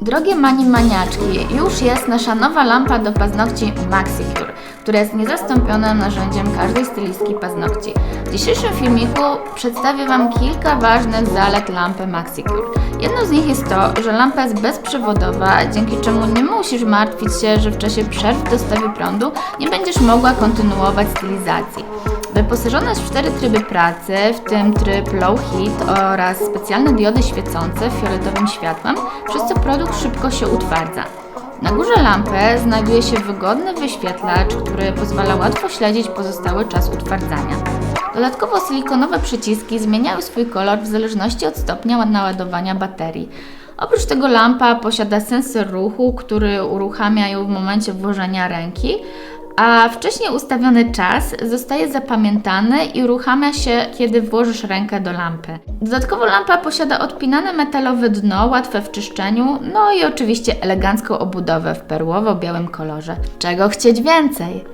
Drogie mani maniaczki, już jest nasza nowa lampa do paznokci MaxiCure, która jest niezastąpionym narzędziem każdej stylistki paznokci. W dzisiejszym filmiku przedstawię Wam kilka ważnych zalet lampy MaxiCure. Jedną z nich jest to, że lampa jest bezprzewodowa, dzięki czemu nie musisz martwić się, że w czasie przerw w dostawie prądu nie będziesz mogła kontynuować stylizacji. Wyposażona jest w cztery tryby pracy, w tym tryb low heat oraz specjalne diody świecące fioletowym światłem, przez co produkt szybko się utwardza. Na górze lampy znajduje się wygodny wyświetlacz, który pozwala łatwo śledzić pozostały czas utwardzania. Dodatkowo silikonowe przyciski zmieniają swój kolor w zależności od stopnia naładowania baterii. Oprócz tego lampa posiada sensor ruchu, który uruchamia ją w momencie włożenia ręki, a wcześniej ustawiony czas zostaje zapamiętany i uruchamia się, kiedy włożysz rękę do lampy. Dodatkowo lampa posiada odpinane metalowe dno, łatwe w czyszczeniu, no i oczywiście elegancką obudowę w perłowo-białym kolorze. Czego chcieć więcej?